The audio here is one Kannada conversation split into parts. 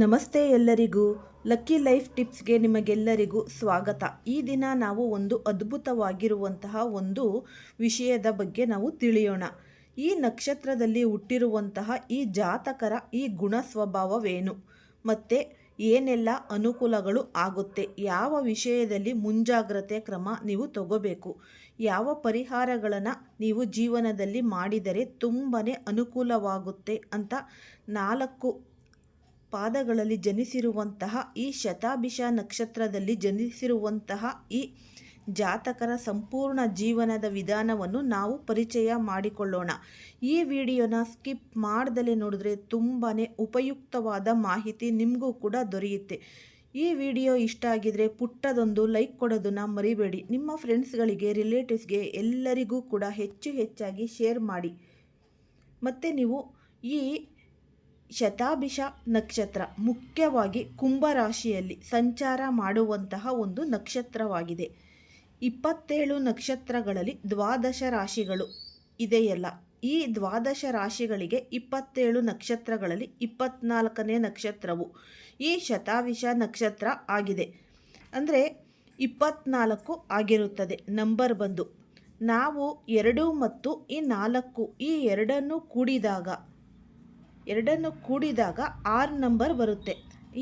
ನಮಸ್ತೆ ಎಲ್ಲರಿಗೂ. ಲಕ್ಕಿ ಲೈಫ್ ಟಿಪ್ಸ್ಗೆ ನಿಮಗೆಲ್ಲರಿಗೂ ಸ್ವಾಗತ. ಈ ದಿನ ನಾವು ಒಂದು ಅದ್ಭುತವಾಗಿರುವಂತಹ ಒಂದು ವಿಷಯದ ಬಗ್ಗೆ ನಾವು ತಿಳಿಯೋಣ. ಈ ನಕ್ಷತ್ರದಲ್ಲಿ ಹುಟ್ಟಿರುವಂತಹ ಈ ಜಾತಕರ ಈ ಗುಣ ಸ್ವಭಾವವೇನು ಮತ್ತು ಏನೆಲ್ಲ ಅನುಕೂಲಗಳು ಆಗುತ್ತೆ? ಯಾವ ವಿಷಯದಲ್ಲಿ ಮುಂಜಾಗ್ರತೆ ಕ್ರಮ ನೀವು ತಗೋಬೇಕು? ಯಾವ ಪರಿಹಾರಗಳನ್ನು ನೀವು ಜೀವನದಲ್ಲಿ ಮಾಡಿದರೆ ತುಂಬಾ ಅನುಕೂಲವಾಗುತ್ತೆ ಅಂತ ನಾಲ್ಕು ಪಾದಗಳಲ್ಲಿ ಜನಿಸಿರುವಂತಹ ಈ ಶತಾಭಿಷ ನಕ್ಷತ್ರದಲ್ಲಿ ಜನಿಸಿರುವಂತಹ ಈ ಜಾತಕರ ಸಂಪೂರ್ಣ ಜೀವನದ ವಿಧಾನವನ್ನು ನಾವು ಪರಿಚಯ ಮಾಡಿಕೊಳ್ಳೋಣ. ಈ ವಿಡಿಯೋನ ಸ್ಕಿಪ್ ಮಾಡ್ದಲೇ ನೋಡಿದ್ರೆ ತುಂಬಾ ಉಪಯುಕ್ತವಾದ ಮಾಹಿತಿ ನಿಮಗೂ ಕೂಡ ದೊರೆಯುತ್ತೆ. ಈ ವಿಡಿಯೋ ಇಷ್ಟ ಆಗಿದ್ರೆ ಪುಟ್ಟದೊಂದು ಲೈಕ್ ಕೊಡೋದನ್ನು ಮರಿಬೇಡಿ. ನಿಮ್ಮ ಫ್ರೆಂಡ್ಸ್ಗಳಿಗೆ, ರಿಲೇಟಿವ್ಸ್ಗೆ ಎಲ್ಲರಿಗೂ ಕೂಡ ಹೆಚ್ಚು ಹೆಚ್ಚಾಗಿ ಶೇರ್ ಮಾಡಿ. ಮತ್ತು ನೀವು ಈ ಶತಾಭಿಷ ನಕ್ಷತ್ರ ಮುಖ್ಯವಾಗಿ ಕುಂಭರಾಶಿಯಲ್ಲಿ ಸಂಚಾರ ಮಾಡುವಂತಹ ಒಂದು ನಕ್ಷತ್ರವಾಗಿದೆ. ಇಪ್ಪತ್ತೇಳು ನಕ್ಷತ್ರಗಳಲ್ಲಿ ದ್ವಾದಶ ರಾಶಿಗಳು ಇದೆಯಲ್ಲ. ಈ ದ್ವಾದಶ ರಾಶಿಗಳಿಗೆ ಇಪ್ಪತ್ತೇಳು ನಕ್ಷತ್ರಗಳಲ್ಲಿ ಇಪ್ಪತ್ನಾಲ್ಕನೇ ನಕ್ಷತ್ರವು ಈ ಶತಾವಿಷ ನಕ್ಷತ್ರ ಆಗಿದೆ. ಅಂದರೆ ಇಪ್ಪತ್ನಾಲ್ಕು ಆಗಿರುತ್ತದೆ. ನಂಬರ್ ಬಂದು ನಾವು ಎರಡು ಮತ್ತು ಈ ನಾಲ್ಕು ಈ ಎರಡನ್ನು ಕೂಡಿದಾಗ ಎರಡನ್ನು ಕೂಡಿದಾಗ ಆರು ನಂಬರ್ ಬರುತ್ತೆ.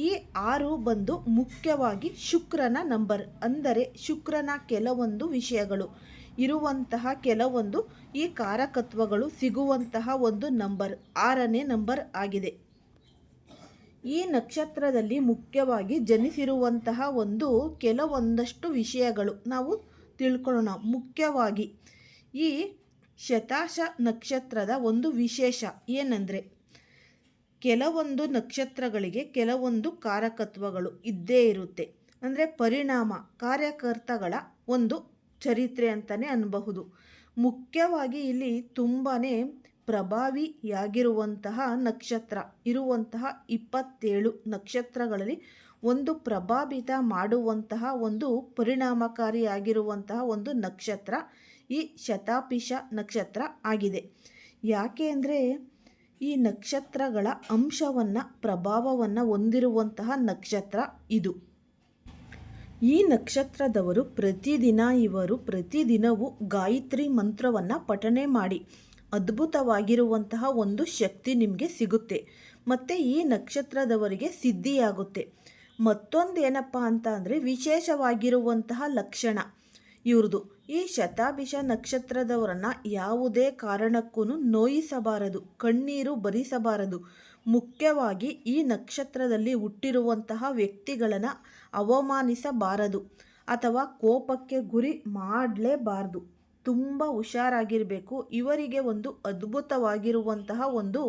ಈ ಆರು ಬಂದು ಮುಖ್ಯವಾಗಿ ಶುಕ್ರನ ನಂಬರ್, ಅಂದರೆ ಶುಕ್ರನ ಕೆಲವೊಂದು ವಿಷಯಗಳು. ಇರುವಂತಹ ಕೆಲವೊಂದು ಈ ಕಾರಕತ್ವಗಳು ಸಿಗುವಂತಹ ಒಂದು ನಂಬರ್, ಆರನೇ ನಂಬರ್ ಆಗಿದೆ. ಈ ನಕ್ಷತ್ರದಲ್ಲಿ ಮುಖ್ಯವಾಗಿ ಜನಿಸಿರುವಂತಹ ಒಂದು ಕೆಲವೊಂದಷ್ಟು ವಿಷಯಗಳು ನಾವು ತಿಳ್ಕೊಳ್ಳೋಣ. ಮುಖ್ಯವಾಗಿ ಈ ಶತಾಶ ನಕ್ಷತ್ರದ ಒಂದು ವಿಶೇಷ ಏನಂದರೆ ಕೆಲವೊಂದು ನಕ್ಷತ್ರಗಳಿಗೆ ಕೆಲವೊಂದು ಕಾರಕತ್ವಗಳು ಇದ್ದೇ ಇರುತ್ತೆ. ಅಂದರೆ ಪರಿಣಾಮ, ಕಾರ್ಯಕರ್ತಗಳ ಒಂದು ಚರಿತ್ರೆ ಅಂತಲೇ ಅನ್ನಬಹುದು ಮುಖ್ಯವಾಗಿ ಇಲ್ಲಿ ತುಂಬಾ ಪ್ರಭಾವಿಯಾಗಿರುವಂತಹ ನಕ್ಷತ್ರ, ಇರುವಂತಹ ಇಪ್ಪತ್ತೇಳು ನಕ್ಷತ್ರಗಳಲ್ಲಿ ಒಂದು ಪ್ರಭಾವಿತ ಮಾಡುವಂತಹ ಒಂದು ಪರಿಣಾಮಕಾರಿಯಾಗಿರುವಂತಹ ಒಂದು ನಕ್ಷತ್ರ ಈ ಶತಾಪಿಷ ನಕ್ಷತ್ರ ಆಗಿದೆ. ಯಾಕೆ ಅಂದರೆ ಈ ನಕ್ಷತ್ರಗಳ ಅಂಶವನ್ನು, ಪ್ರಭಾವವನ್ನು ಹೊಂದಿರುವಂತಹ ನಕ್ಷತ್ರ ಇದು. ಈ ನಕ್ಷತ್ರದವರು ಪ್ರತಿದಿನ ಇವರು ಪ್ರತಿದಿನವೂ ಗಾಯತ್ರಿ ಮಂತ್ರವನ್ನು ಪಠನೆ ಮಾಡಿ, ಅದ್ಭುತವಾಗಿರುವಂತಹ ಒಂದು ಶಕ್ತಿ ನಿಮಗೆ ಸಿಗುತ್ತೆ. ಮತ್ತು ಈ ನಕ್ಷತ್ರದವರಿಗೆ ಸಿದ್ಧಿಯಾಗುತ್ತೆ. ಮತ್ತೊಂದು ಏನಪ್ಪ ಅಂತ ಅಂದರೆ ವಿಶೇಷವಾಗಿರುವಂತಹ ಲಕ್ಷಣ. ಇವ್ರದ್ದು ಈ ಶತಾಭಿಷ ನಕ್ಷತ್ರದವರನ್ನು ಯಾವುದೇ ಕಾರಣಕ್ಕೂ ನೋಯಿಸಬಾರದು, ಕಣ್ಣೀರು ಬರಿಸಬಾರದು. ಮುಖ್ಯವಾಗಿ ಈ ನಕ್ಷತ್ರದಲ್ಲಿ ಹುಟ್ಟಿರುವಂತಹ ವ್ಯಕ್ತಿಗಳನ್ನು ಅವಮಾನಿಸಬಾರದು ಅಥವಾ ಕೋಪಕ್ಕೆ ಗುರಿ ಮಾಡಲೇಬಾರದು. ತುಂಬ ಹುಷಾರಾಗಿರಬೇಕು. ಇವರಿಗೆ ಒಂದು ಅದ್ಭುತವಾಗಿರುವಂತಹ ಒಂದು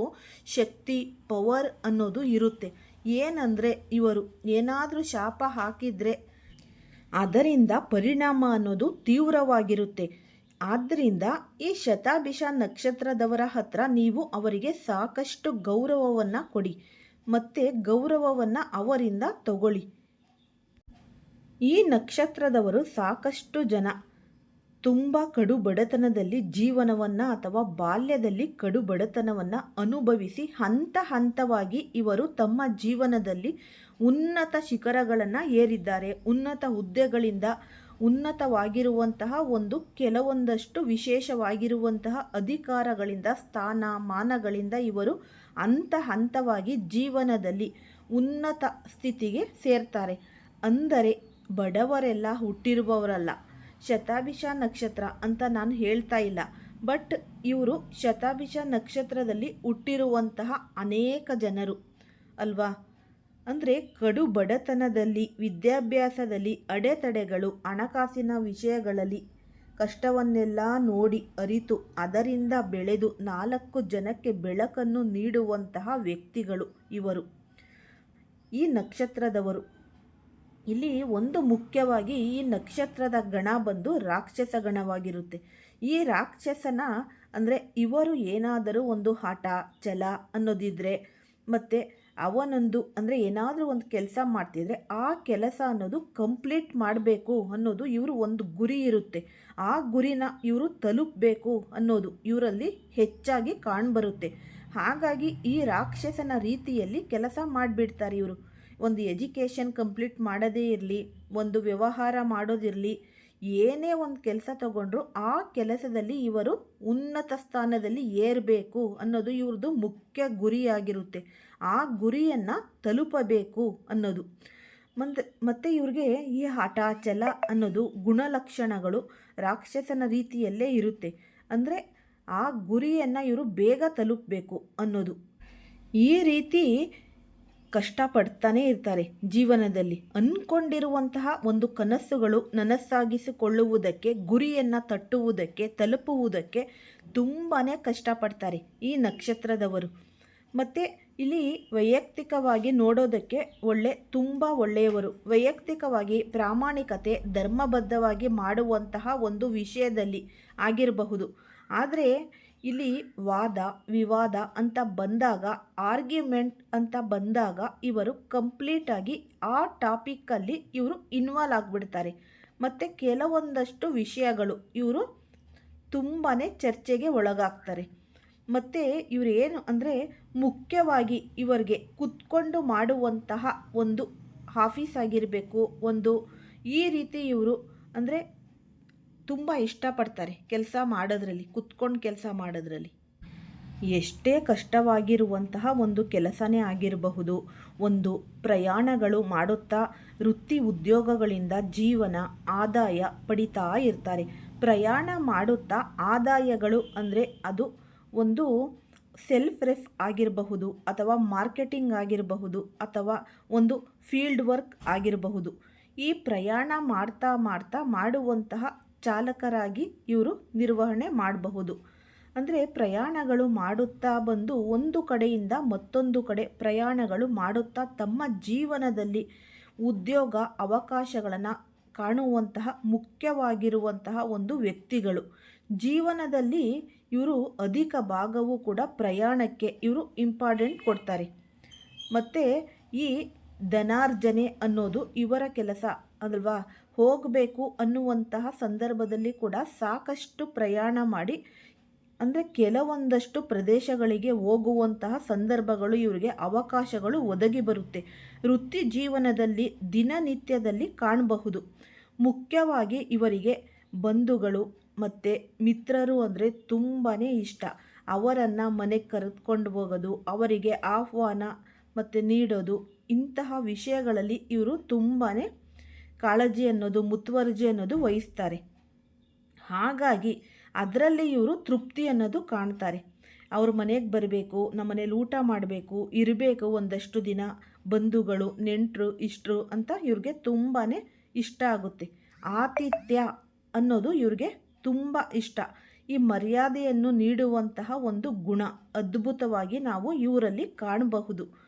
ಶಕ್ತಿ, ಪವರ್ ಅನ್ನೋದು ಇರುತ್ತೆ. ಏನಂದರೆ ಇವರು ಏನಾದರೂ ಶಾಪ ಹಾಕಿದರೆ ಅದರಿಂದ ಪರಿಣಾಮ ಅನ್ನೋದು ತೀವ್ರವಾಗಿರುತ್ತೆ. ಆದ್ದರಿಂದ ಈ ಶತಾಭಿಷ ನಕ್ಷತ್ರದವರ ಹತ್ರ ನೀವು ಅವರಿಗೆ ಸಾಕಷ್ಟು ಗೌರವವನ್ನು ಕೊಡಿ. ಮತ್ತು ಗೌರವವನ್ನು ಅವರಿಂದ ತಗೊಳ್ಳಿ. ಈ ನಕ್ಷತ್ರದವರು ಸಾಕಷ್ಟು ಜನ. ತುಂಬ ಕಡು ಬಡತನದಲ್ಲಿ ಜೀವನವನ್ನು ಅಥವಾ ಬಾಲ್ಯದಲ್ಲಿ ಕಡು ಬಡತನವನ್ನು ಅನುಭವಿಸಿ ಹಂತ ಹಂತವಾಗಿ ಇವರು ತಮ್ಮ ಜೀವನದಲ್ಲಿ ಉನ್ನತ ಶಿಖರಗಳನ್ನು ಏರಿದ್ದಾರೆ. ಉನ್ನತ ಹುದ್ದೆಗಳಿಂದ ಉನ್ನತವಾಗಿರುವಂತಹ ಒಂದು ಕೆಲವೊಂದಷ್ಟು ವಿಶೇಷವಾಗಿರುವಂತಹ ಅಧಿಕಾರಗಳಿಂದ ಸ್ಥಾನ ಮಾನಗಳಿಂದ ಇವರು ಹಂತ ಹಂತವಾಗಿ ಜೀವನದಲ್ಲಿ ಉನ್ನತ ಸ್ಥಿತಿಗೆ ಸೇರ್ತಾರೆ. ಅಂದರೆ ಬಡವರೆಲ್ಲ ಹುಟ್ಟಿರುವವರಲ್ಲ. ಶತಾಭಿಷ ನಕ್ಷತ್ರ ಅಂತ ನಾನು ಹೇಳ್ತಾ ಇಲ್ಲ. ಬಟ್ ಇವರು ಶತಾಭಿಷ ನಕ್ಷತ್ರದಲ್ಲಿ ಹುಟ್ಟಿರುವಂತಹ ಅನೇಕ ಜನರು. ಅಲ್ವಾ? ಅಂದರೆ ಕಡು ಬಡತನದಲ್ಲಿ, ವಿದ್ಯಾಭ್ಯಾಸದಲ್ಲಿ ಅಡೆತಡೆಗಳು, ಹಣಕಾಸಿನ ವಿಷಯಗಳಲ್ಲಿ ಕಷ್ಟವನ್ನೆಲ್ಲ ನೋಡಿ ಅರಿತು, ಅದರಿಂದ ಬೆಳೆದು ನಾಲ್ಕು ಜನಕ್ಕೆ ಬೆಳಕನ್ನು ನೀಡುವಂತಹ ವ್ಯಕ್ತಿಗಳು ಇವರು. ಈ ನಕ್ಷತ್ರದವರು. ಇಲ್ಲಿ ಒಂದು ಮುಖ್ಯವಾಗಿ ಈ ನಕ್ಷತ್ರದ ಗಣ ಬಂದು ರಾಕ್ಷಸ ಗಣವಾಗಿರುತ್ತೆ. ಈ ರಾಕ್ಷಸನ ಅಂದರೆ ಇವರು ಏನಾದರೂ ಒಂದು ಹಠ, ಛಲ ಅನ್ನೋದಿದ್ರೆ ಮತ್ತು ಅವನೊಂದು ಅಂದರೆ ಏನಾದರೂ ಒಂದು ಕೆಲಸ ಮಾಡ್ತಿದ್ರೆ ಆ ಕೆಲಸ ಅನ್ನೋದು ಕಂಪ್ಲೀಟ್ ಮಾಡಬೇಕು ಅನ್ನೋದು ಇವರು ಒಂದು ಗುರಿ ಇರುತ್ತೆ. ಆ ಗುರಿನ ಇವರು ತಲುಪಬೇಕು ಅನ್ನೋದು ಇವರಲ್ಲಿ ಹೆಚ್ಚಾಗಿ ಕಾಣ್ಬರುತ್ತೆ. ಹಾಗಾಗಿ ಈ ರಾಕ್ಷಸನ ರೀತಿಯಲ್ಲಿ ಕೆಲಸ ಮಾಡಿಬಿಡ್ತಾರೆ ಇವರು. ಒಂದು ಎಜುಕೇಷನ್ ಕಂಪ್ಲೀಟ್ ಮಾಡೋದೇ ಇರಲಿ, ಒಂದು ವ್ಯವಹಾರ ಮಾಡೋದಿರಲಿ ಏನೇ ಒಂದು ಕೆಲಸ ತಗೊಂಡ್ರು ಆ ಕೆಲಸದಲ್ಲಿ ಇವರು ಉನ್ನತ ಸ್ಥಾನದಲ್ಲಿ ಏರಬೇಕು ಅನ್ನೋದು ಇವ್ರದ್ದು ಮುಖ್ಯ ಗುರಿಯಾಗಿರುತ್ತೆ. ಆ ಗುರಿಯನ್ನು ತಲುಪಬೇಕು ಅನ್ನೋದು. ಮತ್ತು ಮತ್ತು ಇವ್ರಿಗೆ ಈ ಹಠ, ಛಲ ಅನ್ನೋದು ಗುಣಲಕ್ಷಣಗಳು ರಾಕ್ಷಸನ ರೀತಿಯಲ್ಲೇ ಇರುತ್ತೆ. ಅಂದರೆ ಆ ಗುರಿಯನ್ನು ಇವರು ಬೇಗ ತಲುಪಬೇಕು ಅನ್ನೋದು. ಈ ರೀತಿ ಕಷ್ಟಪಡ್ತಾನೇ ಇರ್ತಾರೆ ಜೀವನದಲ್ಲಿ. ಅಂದ್ಕೊಂಡಿರುವಂತಹ ಒಂದು ಕನಸುಗಳು ನನಸಾಗಿಸಿಕೊಳ್ಳುವುದಕ್ಕೆ, ಗುರಿಯನ್ನು ತಟ್ಟುವುದಕ್ಕೆ, ತಲುಪುವುದಕ್ಕೆ ತುಂಬಾ ಕಷ್ಟಪಡ್ತಾರೆ ಈ ನಕ್ಷತ್ರದವರು. ಮತ್ತು ಇಲ್ಲಿ ವೈಯಕ್ತಿಕವಾಗಿ ನೋಡೋದಕ್ಕೆ ಒಳ್ಳೆ, ತುಂಬ ಒಳ್ಳೆಯವರು. ವೈಯಕ್ತಿಕವಾಗಿ ಪ್ರಾಮಾಣಿಕತೆ, ಧರ್ಮಬದ್ಧವಾಗಿ ಮಾಡುವಂತಹ ಒಂದು ವಿಷಯದಲ್ಲಿ ಆಗಿರಬಹುದು. ಆದರೆ ಇಲ್ಲಿ ವಾದ, ವಿವಾದ ಅಂತ ಬಂದಾಗ ಆರ್ಗ್ಯುಮೆಂಟ್ ಅಂತ ಬಂದಾಗ ಇವರು ಕಂಪ್ಲೀಟಾಗಿ ಆ ಟಾಪಿಕ್ಕಲ್ಲಿ ಇವರು ಇನ್ವಾಲ್ವ್ ಆಗಿಬಿಡ್ತಾರೆ. ಮತ್ತು ಕೆಲವೊಂದಷ್ಟು ವಿಷಯಗಳು ಇವರು ತುಂಬಾ ಚರ್ಚೆಗೆ ಒಳಗಾಗ್ತಾರೆ. ಮತ್ತು ಇವರು ಏನು ಅಂದರೆ ಮುಖ್ಯವಾಗಿ ಇವರಿಗೆ ಕುತ್ಕೊಂಡು ಮಾಡುವಂತಹ ಒಂದು ಆಫೀಸ್ ಆಗಿರಬೇಕು, ಒಂದು ಈ ರೀತಿ ಇವರು ಅಂದರೆ ತುಂಬ ಇಷ್ಟಪಡ್ತಾರೆ ಕೆಲಸ ಮಾಡೋದ್ರಲ್ಲಿ, ಕುತ್ಕೊಂಡು ಕೆಲಸ ಮಾಡೋದ್ರಲ್ಲಿ. ಎಷ್ಟೇ ಕಷ್ಟವಾಗಿರುವಂತಹ ಒಂದು ಕೆಲಸನೇ ಆಗಿರಬಹುದು, ಒಂದು ಪ್ರಯಾಣಗಳು ಮಾಡುತ್ತಾ ವೃತ್ತಿ ಉದ್ಯೋಗಗಳಿಂದ ಜೀವನ, ಆದಾಯ ಪಡಿತಾ ಇರ್ತಾರೆ. ಪ್ರಯಾಣ ಮಾಡುತ್ತಾ ಆದಾಯಗಳು ಅಂದರೆ ಅದು ಒಂದು ಸೆಲ್ಫ್ ರೆಫ್ ಆಗಿರಬಹುದು ಅಥವಾ ಮಾರ್ಕೆಟಿಂಗ್ ಆಗಿರಬಹುದು ಅಥವಾ ಒಂದು ಫೀಲ್ಡ್ ವರ್ಕ್ ಆಗಿರಬಹುದು. ಈ ಪ್ರಯಾಣ ಮಾಡ್ತಾ ಮಾಡ್ತಾ ಮಾಡುವಂತಹ ಚಾಲಕರಾಗಿ ಇವರು ನಿರ್ವಹಣೆ ಮಾಡಬಹುದು. ಅಂದರೆ ಪ್ರಯಾಣಗಳು ಮಾಡುತ್ತಾ ಬಂದು ಒಂದು ಕಡೆಯಿಂದ ಮತ್ತೊಂದು ಕಡೆ ಪ್ರಯಾಣಗಳು ಮಾಡುತ್ತಾ ತಮ್ಮ ಜೀವನದಲ್ಲಿ ಉದ್ಯೋಗ ಅವಕಾಶಗಳನ್ನು ಕಾಣುವಂತಹ ಮುಖ್ಯವಾಗಿರುವಂತಹ ಒಂದು ವ್ಯಕ್ತಿಗಳು. ಜೀವನದಲ್ಲಿ ಇವರು ಅಧಿಕ ಭಾಗವೂ ಕೂಡ ಪ್ರಯಾಣಕ್ಕೆ ಇವರು ಇಂಪಾರ್ಟೆಂಟ್ ಕೊಡ್ತಾರೆ. ಮತ್ತು ಈ ಧನಾರ್ಜನೆ ಅನ್ನೋದು ಇವರ ಕೆಲಸ ಅಲ್ವಾ? ಹೋಗಬೇಕು ಅನ್ನುವಂತಹ ಸಂದರ್ಭದಲ್ಲಿ ಕೂಡ ಸಾಕಷ್ಟು ಪ್ರಯಾಣ ಮಾಡಿ, ಅಂದರೆ ಕೆಲವೊಂದಷ್ಟು ಪ್ರದೇಶಗಳಿಗೆ ಹೋಗುವಂತಹ ಸಂದರ್ಭಗಳು ಇವರಿಗೆ ಅವಕಾಶಗಳು ಒದಗಿ ಬರುತ್ತೆ. ವೃತ್ತಿ ಜೀವನದಲ್ಲಿ, ದಿನನಿತ್ಯದಲ್ಲಿ ಕಾಣಬಹುದು. ಮುಖ್ಯವಾಗಿ ಇವರಿಗೆ ಬಂಧುಗಳು ಮತ್ತು ಮಿತ್ರರು ಅಂದರೆ ತುಂಬಾ ಇಷ್ಟ. ಅವರನ್ನು ಮನೆಗೆ ಕರೆದುಕೊಂಡು ಹೋಗೋದು, ಅವರಿಗೆ ಆಹ್ವಾನ ಮತ್ತು ನೀಡೋದು, ಇಂತಹ ವಿಷಯಗಳಲ್ಲಿ ಇವರು ತುಂಬಾ ಕಾಳಜಿ ಅನ್ನೋದು, ಮುತುವರ್ಜಿ ಅನ್ನೋದು ವಹಿಸ್ತಾರೆ. ಹಾಗಾಗಿ ಅದರಲ್ಲಿ ಇವರು ತೃಪ್ತಿ ಅನ್ನೋದು ಕಾಣ್ತಾರೆ. ಅವ್ರ ಮನೆಗೆ ಬರಬೇಕು, ನಮ್ಮ ಮನೇಲಿ ಊಟ ಮಾಡಬೇಕು, ಇರಬೇಕು ಒಂದಷ್ಟು ದಿನ. ಬಂಧುಗಳು, ನೆಂಟರು, ಇಷ್ಟರು ಅಂತ ಇವ್ರಿಗೆ ತುಂಬಾ ಇಷ್ಟ ಆಗುತ್ತೆ. ಆತಿಥ್ಯ ಅನ್ನೋದು ಇವ್ರಿಗೆ ತುಂಬ ಇಷ್ಟ. ಈ ಮರ್ಯಾದೆಯನ್ನು ನೀಡುವಂತಹ ಒಂದು ಗುಣ ಅದ್ಭುತವಾಗಿ ನಾವು ಇವರಲ್ಲಿ ಕಾಣಬಹುದು.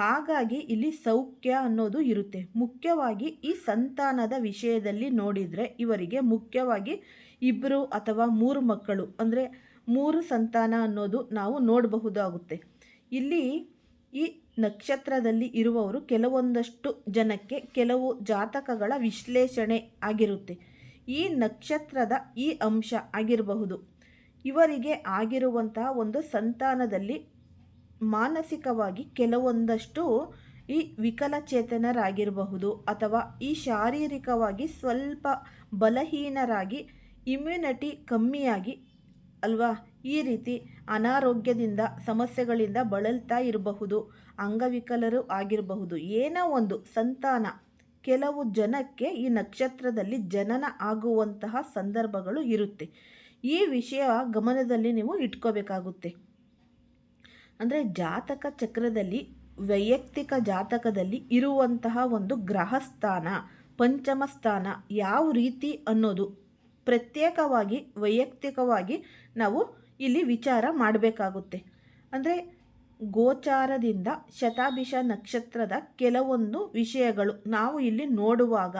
ಹಾಗಾಗಿ ಇಲ್ಲಿ ಸೌಖ್ಯ ಅನ್ನೋದು ಇರುತ್ತೆ. ಮುಖ್ಯವಾಗಿ ಈ ಸಂತಾನದ ವಿಷಯದಲ್ಲಿ ನೋಡಿದರೆ ಇವರಿಗೆ ಮುಖ್ಯವಾಗಿ ಇಬ್ಬರು ಅಥವಾ ಮೂರು ಮಕ್ಕಳು, ಅಂದರೆ ಮೂರು ಸಂತಾನ ಅನ್ನೋದು ನಾವು ನೋಡಬಹುದಾಗುತ್ತೆ. ಇಲ್ಲಿ ಈ ನಕ್ಷತ್ರದಲ್ಲಿ ಇರುವವರು ಕೆಲವೊಂದಷ್ಟು ಜನಕ್ಕೆ ಕೆಲವು ಜಾತಕಗಳ ವಿಶ್ಲೇಷಣೆ ಆಗಿರುತ್ತೆ. ಈ ನಕ್ಷತ್ರದ ಈ ಅಂಶ ಆಗಿರಬಹುದು. ಇವರಿಗೆ ಆಗಿರುವಂತಹ ಒಂದು ಸಂತಾನದಲ್ಲಿ ಮಾನಸಿಕವಾಗಿ ಕೆಲವೊಂದಷ್ಟು ಈ ವಿಕಲಚೇತನರಾಗಿರಬಹುದು ಅಥವಾ ಈ ಶಾರೀರಿಕವಾಗಿ ಸ್ವಲ್ಪ ಬಲಹೀನರಾಗಿ ಇಮ್ಯುನಿಟಿ ಕಮ್ಮಿಯಾಗಿ ಅಲ್ವಾ? ಈ ರೀತಿ ಅನಾರೋಗ್ಯದಿಂದ, ಸಮಸ್ಯೆಗಳಿಂದ ಬಳಲ್ತಾ ಇರಬಹುದು, ಅಂಗವಿಕಲರು ಆಗಿರಬಹುದು. ಏನೋ ಒಂದು ಸಂತಾನ. ಕೆಲವು ಜನಕ್ಕೆ ಈ ನಕ್ಷತ್ರದಲ್ಲಿ ಜನನ ಆಗುವಂತಹ ಸಂದರ್ಭಗಳು ಇರುತ್ತೆ. ಈ ವಿಷಯ ಗಮನದಲ್ಲಿ ನೀವು ಇಟ್ಕೋಬೇಕಾಗುತ್ತೆ. ಅಂದರೆ ಜಾತಕ ಚಕ್ರದಲ್ಲಿ, ವೈಯಕ್ತಿಕ ಜಾತಕದಲ್ಲಿ ಇರುವಂತಹ ಒಂದು ಗ್ರಹಸ್ಥಾನ, ಪಂಚಮ ಸ್ಥಾನ ಯಾವ ರೀತಿ ಅನ್ನೋದು ಪ್ರತ್ಯೇಕವಾಗಿ, ವೈಯಕ್ತಿಕವಾಗಿ ನಾವು ಇಲ್ಲಿ ವಿಚಾರ ಮಾಡಬೇಕಾಗುತ್ತೆ. ಅಂದರೆ ಗೋಚಾರದಿಂದ ಶತಾಭಿಷ ನಕ್ಷತ್ರದ ಕೆಲವೊಂದು ವಿಷಯಗಳು ನಾವು ಇಲ್ಲಿ ನೋಡುವಾಗ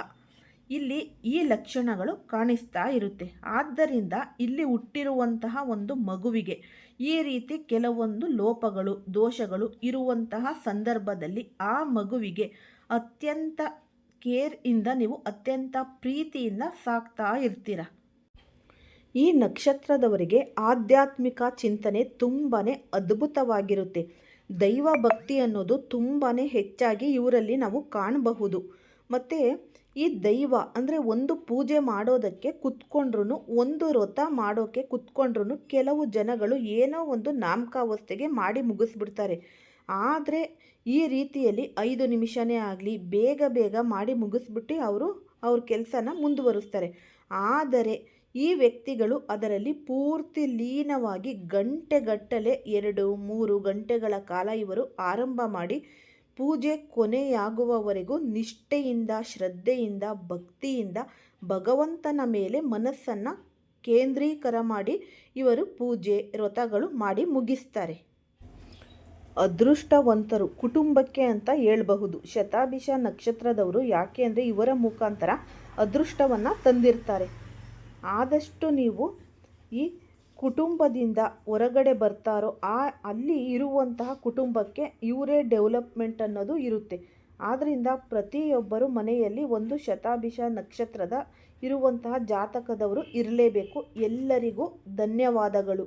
ಇಲ್ಲಿ ಈ ಲಕ್ಷಣಗಳು ಕಾಣಿಸ್ತಾ ಇರುತ್ತೆ. ಆದ್ದರಿಂದ ಇಲ್ಲಿ ಹುಟ್ಟಿರುವಂತಹ ಒಂದು ಮಗುವಿಗೆ ಈ ರೀತಿ ಕೆಲವೊಂದು ಲೋಪಗಳು, ದೋಷಗಳು ಇರುವಂತಹ ಸಂದರ್ಭದಲ್ಲಿ ಆ ಮಗುವಿಗೆ ಅತ್ಯಂತ ಕೇರ್ ಇಂದ ನೀವು ಅತ್ಯಂತ ಪ್ರೀತಿಯಿಂದ ಸಾಕ್ತಾ ಇರ್ತೀರ. ಈ ನಕ್ಷತ್ರದವರಿಗೆ ಆಧ್ಯಾತ್ಮಿಕ ಚಿಂತನೆ ತುಂಬಾ ಅದ್ಭುತವಾಗಿರುತ್ತೆ. ದೈವ ಭಕ್ತಿ ಅನ್ನೋದು ತುಂಬಾ ಹೆಚ್ಚಾಗಿ ಇವರಲ್ಲಿ ನಾವು ಕಾಣಬಹುದು. ಮತ್ತು ಈ ದೈವ ಅಂದರೆ ಒಂದು ಪೂಜೆ ಮಾಡೋದಕ್ಕೆ ಕುತ್ಕೊಂಡ್ರು ಒಂದು ವ್ರತ ಮಾಡೋಕ್ಕೆ ಕುತ್ಕೊಂಡ್ರು ಕೆಲವು ಜನಗಳು ಏನೋ ಒಂದು ನಾಮಕಾವಸ್ಥೆಗೆ ಮಾಡಿ ಮುಗಿಸ್ಬಿಡ್ತಾರೆ. ಆದರೆ ಈ ರೀತಿಯಲ್ಲಿ ಐದು ನಿಮಿಷನೇ ಆಗಲಿ, ಬೇಗ ಬೇಗ ಮಾಡಿ ಮುಗಿಸ್ಬಿಟ್ಟು ಅವರು ಅವ್ರ ಕೆಲಸನ ಮುಂದುವರಿಸ್ತಾರೆ. ಆದರೆ ಈ ವ್ಯಕ್ತಿಗಳು ಅದರಲ್ಲಿ ಪೂರ್ತಿ ಲೀನವಾಗಿ ಗಂಟೆಗಟ್ಟಲೆ ಎರಡು, ಮೂರು ಗಂಟೆಗಳ ಕಾಲ ಇವರು ಆರಂಭ ಮಾಡಿ ಪೂಜೆ ಕೊನೆಯಾಗುವವರೆಗೂ ನಿಷ್ಠೆಯಿಂದ, ಶ್ರದ್ಧೆಯಿಂದ, ಭಕ್ತಿಯಿಂದ ಭಗವಂತನ ಮೇಲೆ ಮನಸ್ಸನ್ನು ಕೇಂದ್ರೀಕರ ಮಾಡಿ ಇವರು ಪೂಜೆ ವ್ರತಗಳು ಮಾಡಿ ಮುಗಿಸ್ತಾರೆ. ಅದೃಷ್ಟವಂತರು ಕುಟುಂಬಕ್ಕೆ ಅಂತ ಹೇಳಬಹುದು. ಶತಾಭಿಷ ನಕ್ಷತ್ರದವರು ಯಾಕೆ ಅಂದರೆ ಇವರ ಮುಖಾಂತರ ಅದೃಷ್ಟವನ್ನು ತಂದಿರ್ತಾರೆ. ಆದಷ್ಟು ನೀವು ಈ ಕುಟುಂಬದಿಂದ ಹೊರಗಡೆ ಬರ್ತಾರೋ ಆ, ಅಲ್ಲಿ ಇರುವಂತಹ ಕುಟುಂಬಕ್ಕೆ ಇವರೇ ಡೆವಲಪ್ಮೆಂಟ್ ಅನ್ನೋದು ಇರುತ್ತೆ. ಆದ್ದರಿಂದ ಪ್ರತಿಯೊಬ್ಬರು ಮನೆಯಲ್ಲಿ ಒಂದು ಶತಾಭಿಷ ನಕ್ಷತ್ರದ ಇರುವಂತಹ ಜಾತಕದವರು ಇರಲೇಬೇಕು. ಎಲ್ಲರಿಗೂ ಧನ್ಯವಾದಗಳು.